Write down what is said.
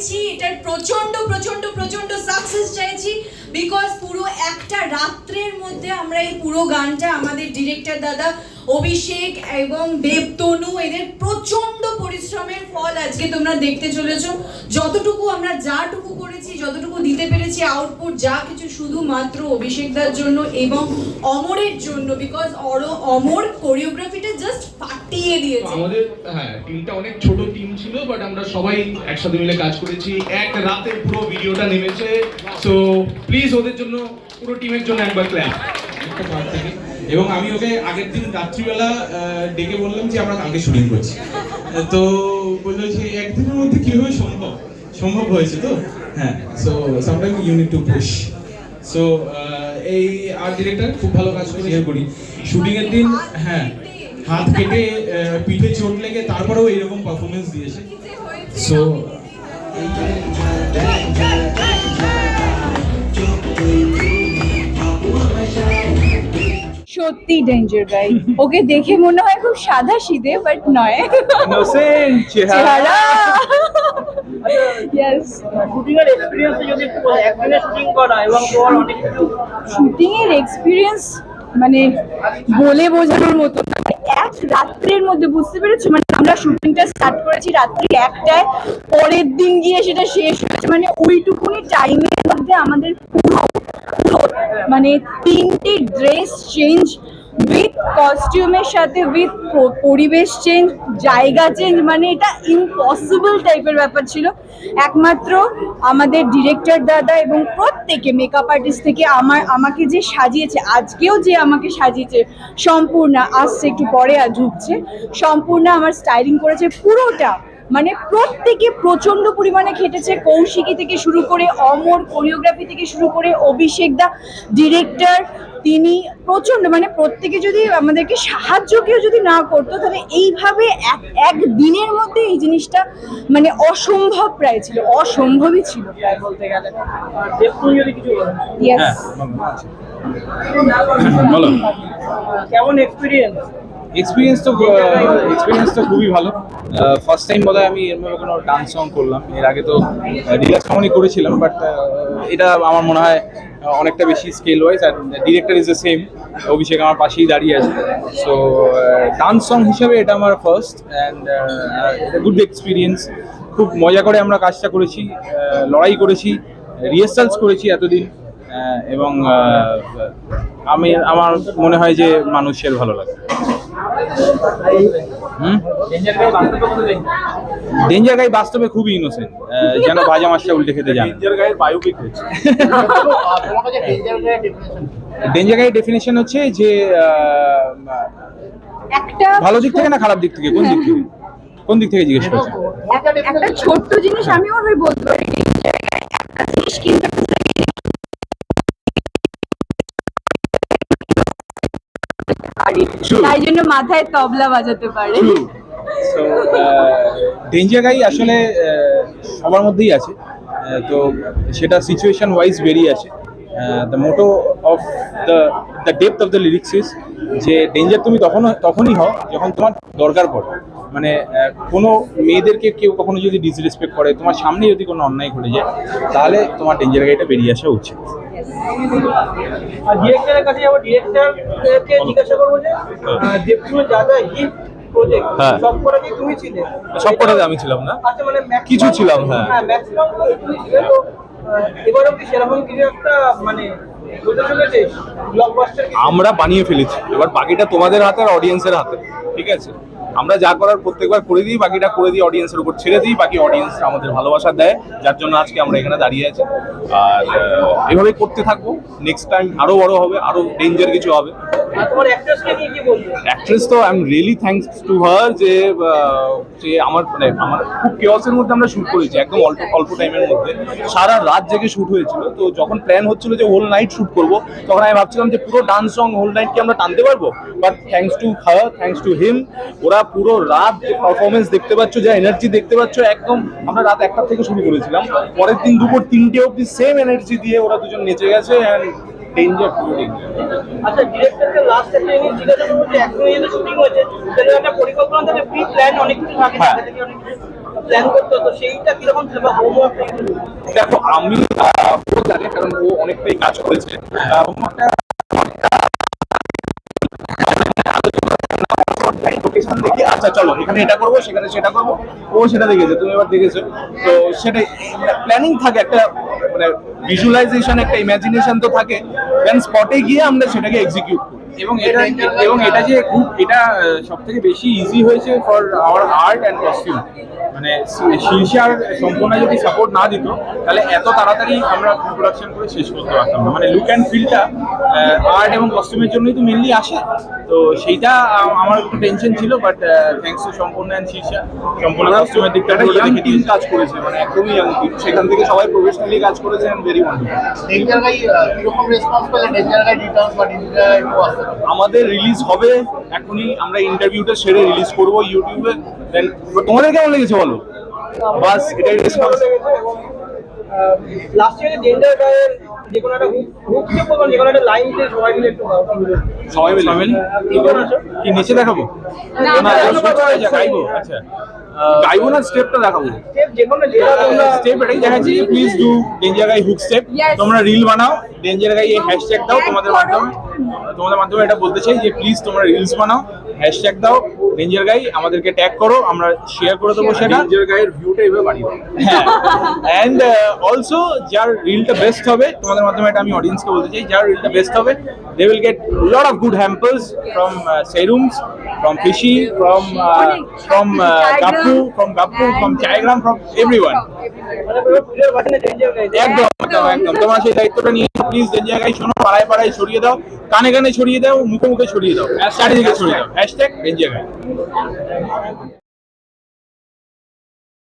চাইছি, এটার প্রচণ্ড প্রচণ্ড প্রচণ্ড সাকসেস চাইছি বিকজ পুরো একটা রাত্রের মধ্যে আমরা এই পুরো গানটা আমাদের ডিরেক্টর দাদা অভিষেক এবং দেবতনু, এদের প্রচণ্ড পরিশ্রমের ফল আজকে তোমরা দেখতে চলেছো। যতটুকু আমরা যাটুকু করেছি যতটুকু দিতে পেরেছি আউটপুট যা কিছু শুধুমাত্র অভিষেকদার জন্য এবং অমরের জন্য বিকজ অর অমর কোরিওগ্রাফিটা জাস্ট ফাটিয়ে দিয়েছে। আমাদের হ্যাঁ টিমটা অনেক ছোট টিম ছিল বাট আমরা সবাই একসাথে মিলে কাজ করেছি। এক রাতে পুরো ভিডিওটা নেমেছে। সো প্লিজ ওদের জন্য পুরো টিমের জন্য একবার ক্ল্যাপ একটা part থেকে। এবং আমি ওকে আগের দিন রাত্রিবেলা ডেকে বললাম যে আমরা কালকে শুটিং করছি। তো বলল যে একদিনের মধ্যে কীভাবে সম্ভব? সম্ভব হয়েছে তো? হ্যাঁ so sometime you need to push so এই আর্ট ডিরেক্টর খুব ভালো কাজ করে শেয়ার করি। শুটিং এর দিন হ্যাঁ হাত কেটে পিঠে চোট লেগে তারপরেও এইরকম পারফরমেন্স দিয়েছে। সো সত্যি ডেঞ্জার গাই ওকে দেখে মনে হয় খুব সাদা সিধে বাট নয়। ইনোসেন্ট চেহারা। ইয়েস শুটিং এর এক্সপেরিয়েন্স যদি একদিনে শুটিং করা এবং তোমার অনেক কিছু। শুটিং এর এক্সপিরিয়েন্স মানে বলে বোঝানোর মতো মানে এক রাত্রের মধ্যে বুঝতে পেরেছ? মানে আমরা শুটিংটা স্টার্ট করেছি রাত্রি একটায় পরের দিন গিয়ে সেটা শেষ হয়েছে। মানে ওইটুকুনি টাইমের মধ্যে আমাদের পুরো মানে তিনটে ড্রেস চেঞ্জ উইথ কস্টিউমের সাথে উইথ পরিবেশ চেঞ্জ জায়গা চেঞ্জ মানে এটা ইম্পসিবল টাইপের ব্যাপার ছিল। একমাত্র আমাদের ডিরেক্টর দাদা এবং প্রত্যেকে মেকআপ আর্টিস্ট থেকে আমার, আমাকে যে সাজিয়েছে, আজকেও যে আমাকে সাজিয়েছে, সম্পূর্ণ আসছে, একটু পরে ঢুকছে, সম্পূর্ণ আমার স্টাইলিং করেছে পুরোটা। মানে প্রত্যেকে প্রচণ্ড পরিমাণে খেটেছে। কৌশিকী থেকে শুরু করে অমর কোরিওগ্রাফি থেকে শুরু করে অভিষেক দা ডিরেক্টর তিনি প্রচণ্ড মানে প্রত্যেকে যদি আমাদেরকে সাহায্য কেউ যদি না করতো তাহলে এইভাবে এক এক দিনের মধ্যে এই জিনিসটা মানে অসম্ভব প্রায় ছিল অসম্ভবই ছিল প্রায় বলতে গেলে। দেখুন যদি কিছু বলো। ইয়েস কেমন এক্সপিরিয়েন্স এক্সপিরিয়েন্স তো এক্সপিরিয়েন্স তো খুবই ভালো। ফার্স্ট টাইম বোধহয় আমি এরকম কোনো ডান্স সং করলাম। এর আগে তো রিলাক্স সঙ্গই করেছিলাম বাট এটা আমার মনে হয় অনেকটা বেশি scale wise R director is the same Abhishek আমার পাশেই দাঁড়িয়ে আছে। সো ডান্স সং হিসাবে এটা আমার ফার্স্ট অ্যান্ড এটা গুড এক্সপিরিয়েন্স খুব মজা করে আমরা কাজটা করেছি লড়াই করেছি রিহার্সালস করেছি এতদিন এবং আমি, আমার মনে হয় যে মানুষের ভালো লাগে ডেঞ্জার গাই বাস্তবে খুবই ইনোসেন্ট যেন ভাজা মাছটা উল্টে খেতে জানে। ডেঞ্জার গাই ডেফিনেশন হচ্ছে যে ভালো দিক থেকে না খারাপ দিক থেকে? কোন দিক থেকে? কোন দিক থেকে জিজ্ঞেস করছেন? একটা ছোট্ট জিনিস আমি ওভাবে বলতে পারি পারি। তাই জন্য মাথায় তবলা বাজাতে পারে। ডেঞ্জার গাই আসলে সবার মধ্যেই আছে। তো সেটা সিচুয়েশন ওয়াইজ বেরিয়ে আছে the motto of the the depth of the lyrics is যে ডেঞ্জার তুমি তখন তখনই হও যখন তোমার দরকার পড়ে। মানে কোনো মেয়েদেরকে কেউ কখনো যদি ডিসরেসপেক্ট করে তোমার সামনে যদি কোনো অন্যায় ঘটে যায় তাহলে তোমার ডেঞ্জার গাইটা বেরিয়ে আসা উচিত। আর ডিরেক্টরের কাছে যাব ডিরেক্টরকে জিজ্ঞাসা করব যে দেবতুমের যা যা হিট প্রজেক্ট হ্যাঁ। সব তুমি ছিলে? সব কটাতে আমি ছিলাম না। আচ্ছা মানে কিছু ছিলাম, হ্যাঁ। হ্যাঁ ম্যাক্সিমাম তুমি ছিলে তো এবারও কি সেরকম কিছু একটা মানে আমরা বানিয়ে ফেলেছি। এবার বাকিটা তোমাদের হাতে আর অডিয়েন্সের হাতে ঠিক আছে? আমরা যা করার প্রত্যেকবার করে দিই, বাকিটা করে দিই অডিয়েন্সের উপর ছেড়ে দিই, বাকি অডিয়েন্স আমাদের ভালোবাসা দেয়, যার জন্য আজকে আমরা এখানে দাঁড়িয়ে আছি। আর এভাবে করতে থাকব। নেক্সট টাইম আরও বড় হবে, আরও ডেঞ্জার কিছু হবে। অ্যাক্ট্রেস তো I am really thanks to her যে যে আমার মানে আমার খুব কেওয়াসের মধ্যে আমরা শুট করেছি, একদম অল্প অল্প টাইমের মধ্যে। সারা রাত জেগে শুট হয়েছিল, তো যখন প্ল্যান হচ্ছিল যে হোল নাইট শুট করব, তখন আমি ভাবছিলাম যে পুরো ডান্স সং হোল নাইট কি আমরা টানতে পারব? But thanks to her thanks to him ওরা পুরো রাত যে পারফরমেন্স দেখতে পাচ্ছ, যে এনার্জি দেখতে পাচ্ছ, একদম আমরা রাত একটা থেকে শুরু করেছিলাম। পরের দিন দুপুর তিনটে অব্দি সেম এনার্জি দিয়ে ওরা দুজন নেচে গেছে অ্যান্ড ডেঞ্জার পুরো ডেঞ্জার আচ্ছা ডিরেক্টরকে লাস্ট একটা জিনিস জিজ্ঞাসা করব যে একদিনে যদি শুটিং হয়েছে সেটা একটা পরিকল্পনা থাকে প্রি প্ল্যান অনেক কিছু থাকে হ্যাঁ। অনেক প্ল্যান করতে? হতো সেইটা কীরকম ছিল? বা হোমওয়ার্ক দেখো আমি আহ, ও জানে কারণ ও অনেকটাই কাজ করেছে। আহ, হোমওয়ার্কটা লোকেশন দেখে আচ্ছা চলো এখানে এটা করব সেখানে সেটা করব ও সেটা দেখেছে তুমি এবার দেখেছ। তো সেটাই প্ল্যানিং থাকে একটা মানে ভিজুয়ালাইজেশন একটা ইমাজিনেশন তো থাকে দেন স্পটে গিয়ে আমরা সেটাকে এক্সিকিউট করি। এবং এটা এবং এটা যে খুব, এটা সব থেকে বেশি ইজি হয়েছে for our art and costume মানে শীর্ষার সম্পূর্ণ যদি সাপোর্ট না দিত, তাহলে এত তাড়াতাড়ি আমরা প্রোডাকশন করে শেষ করতে পারতাম না। মানে লুক অ্যান্ড ফিলটা আর্ট এবং কস্টিউমের জন্যই তো মেনলি আসে। তো সেইটা আমার একটু টেনশন ছিল but thanks to Sampurna and Shirsha সম্পূর্ণ কস্টিউমের দিকটা একটা ইয়াং টিম কাজ করেছে মানে একদমই ইয়াং টিম সেখান থেকে সবাই প্রফেশনালি কাজ করেছে ভেরি একটু আসতে পারে। আমাদের রিলিজ হবে এখনই আমরা ইন্টারভিউটা সেরে রিলিজ করব ইউটিউবে দেন তোমাদের কেমন লেগেছে বলো? বাস এটাই রেসপন্স লাস্ট ইয়ারে জেন্ডার গায়ের যে কোনো একটা হুক যে বলবেন যে কোনো একটা লাইন দিয়ে সবাই মিলে একটু সবাই মিলে? কি নিচে দেখাবো? না, গাইবো আচ্ছা। গাইবো না স্টেপটা দেখাবো। স্টেপ এটাই দেখাচ্ছি। Please do danger guy hook step তোমরা রিল বানাও। ডেঞ্জার গাই এই হ্যাশট্যাগ দাও তোমাদের মাধ্যমে। তোমাদের মাধ্যমে এটা বলতে চাই যে প্লিজ তোমরা রিলস বানাও হ্যাশট্যাগ দাও। ডেঞ্জার গাই আমাদেরকে ট্যাগ করো আমরা শেয়ার করে দেবো সেটা। ডেঞ্জার ভিউটা এভাবে বাড়িয়ে হ্যাঁ। অ্যান্ড অলসো যার রিলটা বেস্ট হবে তোমাদের মাধ্যমে এটা আমি অডিয়েন্সকে বলতে চাই যার রিলটা বেস্ট হবে they will get lot of good hampers from Serums from Fishy from uh, from uh, Gapu, from Gapu, from Chaigram, from everyone. একদম একদম একদম তোমার সেই দায়িত্বটা নিয়ে প্লিজ যে জায়গায় শোনো পাড়ায় পাড়ায় ছড়িয়ে দাও কানে কানে ছড়িয়ে দাও মুখে মুখে ছড়িয়ে দাও। চারিদিকে ছড়িয়ে দাও। Hashtag danger